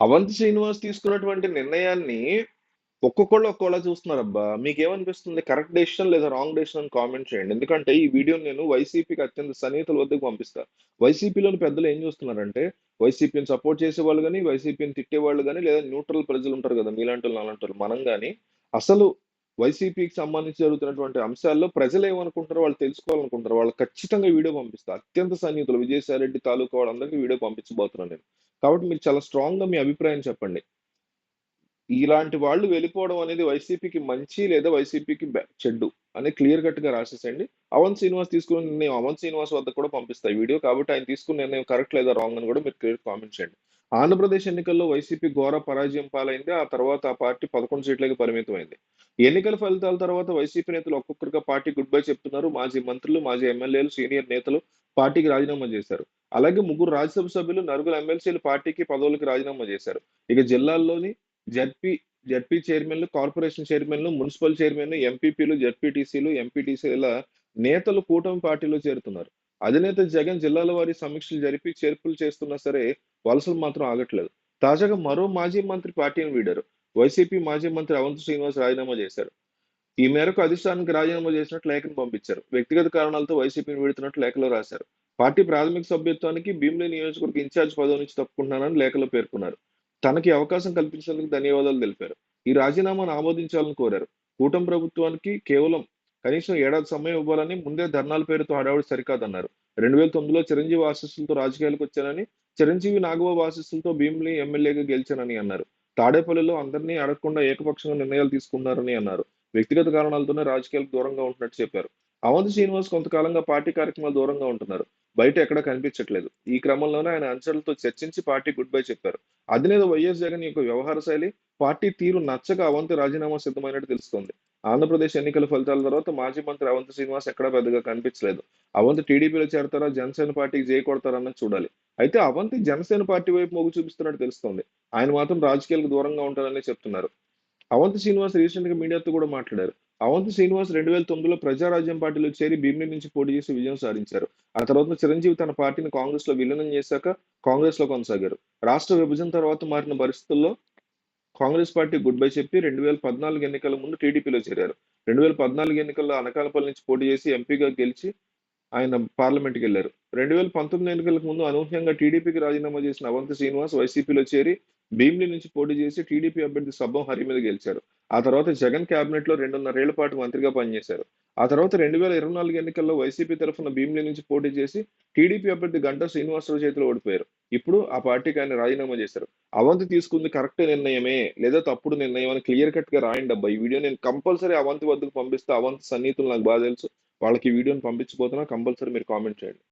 అవంతి శ్రీనివాస్ తీసుకున్నటువంటి నిర్ణయాన్ని ఒక్కొక్కళ్ళు ఒక్కోలా చూస్తున్నారబ్బా. మీకేమనిపిస్తుంది? కరెక్ట్ డెసిషన్ లేదా రాంగ్ డెసిషన్ అని కామెంట్ చేయండి. ఎందుకంటే ఈ వీడియో నేను వైసీపీకి అత్యంత సన్నిహితుల వద్దకు పంపిస్తా. వైసీపీలోని పెద్దలు ఏం చూస్తున్నారంటే వైసీపీని సపోర్ట్ చేసే వాళ్ళు కానీ వైసీపీని తిట్టే వాళ్ళు కానీ లేదా న్యూట్రల్ ప్రజలు ఉంటారు కదా మీలాంటి వాళ్ళు అలాంటి మనం కానీ అసలు వైసీపీకి సంబంధించి జరుగుతున్నటువంటి అంశాల్లో ప్రజలు ఏమనుకుంటారో వాళ్ళు తెలుసుకోవాలనుకుంటారు వాళ్ళు ఖచ్చితంగా వీడియో పంపిస్తారు అత్యంత సన్నిహితులు విజయసాయి రెడ్డి తాలూకా వాళ్ళందరికీ వీడియో పంపించబోతున్నాను నేను. కాబట్టి మీరు చాలా స్ట్రాంగ్గా మీ అభిప్రాయం చెప్పండి. ఇలాంటి వాళ్ళు వెళ్ళిపోవడం అనేది వైసీపీకి మంచి లేదా వైసీపీకి చెడ్డు అని క్లియర్ కట్గా రాసేసండి అవన్ శ్రీనివాస్ తీసుకున్న నిర్ణయం అవన్ శ్రీనివాస్ వద్ద కూడా పంపిస్తాయి వీడియో కాబట్టి ఆయన తీసుకున్న నిర్ణయం కరెక్ట్ లేదా రాంగ్ అని కూడా మీరు క్లియర్ కామెంట్ చేయండి. ఆంధ్రప్రదేశ్ ఎన్నికల్లో వైసీపీ ఘోర పరాజయం పాలైంది. ఆ తర్వాత ఆ పార్టీ పదకొండు సీట్లకి పరిమితమైంది. ఎన్నికల ఫలితాల తర్వాత వైసీపీ నేతలు ఒక్కొక్కరిగా పార్టీ గుడ్ బై చెప్తున్నారు. మాజీ మంత్రులు మాజీ ఎమ్మెల్యేలు సీనియర్ నేతలు పార్టీకి రాజీనామా చేశారు. అలాగే ముగ్గురు రాజ్యసభ సభ్యులు నలుగురు ఎమ్మెల్సీలు పార్టీకి పదవులకు రాజీనామా చేశారు. ఇక జిల్లాల్లోని జడ్పీ జడ్పీ చైర్మన్లు కార్పొరేషన్ చైర్మన్లు మున్సిపల్ చైర్మన్ ఎంపీపీలు జడ్పీటీసీలు ఎంపీటీసీల నేతలు కూటమి పార్టీలో చేరుతున్నారు. అధినేత జగన్ జిల్లాల వారి సమీక్షలు జరిపి చేర్పులు చేస్తున్నా సరే వలసలు మాత్రం ఆగట్లేదు. తాజాగా మరో మాజీ మంత్రి పార్టీని వీడారు. వైసీపీ మాజీ మంత్రి అవంత్ శ్రీనివాస్ రాజీనామా చేశారు. ఈ మేరకు అధిష్టానానికి రాజీనామా చేసినట్టు లేఖను పంపించారు. వ్యక్తిగత కారణాలతో వైసీపీని వీడుతున్నట్టు లేఖలో రాశారు. పార్టీ ప్రాథమిక సభ్యత్వానికి భీమిలి నియోజకవర్గ ఇన్ఛార్జ్ పదవి నుంచి తప్పుకుంటున్నానని లేఖలో పేర్కొన్నారు. తనకి అవకాశం కల్పించినందుకు ధన్యవాదాలు తెలిపారు. ఈ రాజీనామాను ఆమోదించాలని కోరారు. కూటమి ప్రభుత్వానికి కేవలం కనీసం ఏడాది సమయం ఇవ్వాలని ముందే ధర్నాల పేరుతో హడావుడి సరికాదన్నారు. రెండు వేల తొమ్మిదిలో చిరంజీవి ఆశీస్సులతో రాజకీయాలకు వచ్చానని చిరంజీవి నాగబాబు ఆశీస్సులతో భీమిలి ఎమ్మెల్యేగా గెలిచానని అన్నారు. తాడేపల్లిలో అందరినీ అడగకుండా ఏకపక్షంగా నిర్ణయాలు తీసుకున్నారని అన్నారు. వ్యక్తిగత కారణాలతోనే రాజకీయాలకు దూరంగా ఉంటున్నట్టు చెప్పారు. అవంతి శ్రీనివాస్ కొంతకాలంగా పార్టీ కార్యక్రమాలు దూరంగా ఉంటున్నారు. బయట ఎక్కడ కనిపించట్లేదు. ఈ క్రమంలోనే ఆయన అనుచరులతో చర్చించి పార్టీ గుడ్ బై చెప్పారు. అధినేత వైఎస్ జగన్ యొక్క వ్యవహార శైలి పార్టీ తీరు నచ్చక అవంతి రాజీనామా సిద్ధమైనట్టు తెలుస్తోంది. ఆంధ్రప్రదేశ్ ఎన్నికల ఫలితాల తర్వాత మాజీ మంత్రి అవంతి శ్రీనివాస్ ఎక్కడా పెద్దగా కనిపించలేదు. అవంతి టీడీపీలో చేరతారా జనసేన పార్టీకి జై చూడాలి. అయితే అవంతి జనసేన పార్టీ వైపు మొగ్గు చూపిస్తున్నట్టు తెలుస్తోంది. ఆయన మాత్రం రాజకీయాలకు దూరంగా ఉంటారని చెప్తున్నారు. అవంతి శ్రీనివాస్ రీసెంట్గా మీడియాతో కూడా మాట్లాడారు. అవంతి శ్రీనివాస్ రెండు వేల తొమ్మిదిలో ప్రజారాజ్యం పార్టీలో చేరి భీమిలి నుంచి పోటీ చేసి విజయం సాధించారు. ఆ తర్వాత చిరంజీవి తన పార్టీని కాంగ్రెస్లో విలీనం చేశాక కాంగ్రెస్లో కొనసాగారు. రాష్ట్ర విభజన తర్వాత మారిన పరిస్థితుల్లో కాంగ్రెస్ పార్టీ గుడ్ బై చెప్పి రెండు వేల పద్నాలుగు ఎన్నికల ముందు టీడీపీలో చేరారు. రెండు వేల పద్నాలుగు ఎన్నికల్లో అనకాలపల్లి నుంచి పోటీ చేసి ఎంపీగా గెలిచి ఆయన పార్లమెంట్కి వెళ్ళారు రెండు వేల పంతొమ్మిది ఎన్నికలకు ముందు అనూహ్యంగా టీడీపీకి రాజీనామా చేసిన అవంతి శ్రీనివాస్ వైసీపీలో చేరి భీమిలి నుంచి పోటీ చేసి టీడీపీ అభ్యర్థి సబ్బం హరి మీద గెలిచారు. ఆ తర్వాత జగన్ కేబినెట్లో రెండున్నరేళ్ళ పాటు మంత్రిగా పనిచేశారు. ఆ తర్వాత రెండు వేల ఇరవై నాలుగు ఎన్నికల్లో వైసీపీ తరఫున భీమిలి నుంచి పోటీ చేసి టీడీపీ అభ్యర్థి గంటా శ్రీనివాసరావు చేతిలో ఓడిపోయారు. ఇప్పుడు ఆ పార్టీకి ఆయన రాజీనామా చేశారు. అవంతి తీసుకుంది కరెక్ట్ నిర్ణయమే లేదా తప్పుడు నిర్ణయం అని క్లియర్ కట్గా రాయండి అబ్బా. ఈ వీడియో నేను కంపల్సరీ అవంతి వద్దకు పంపిస్తే. అవంతి సన్నిహితులు నాకు బాగా తెలుసు. వాళ్ళకి ఈ వీడియోని పంపించబోతున్నా కంపల్సరీ మీరు కామెంట్ చేయండి.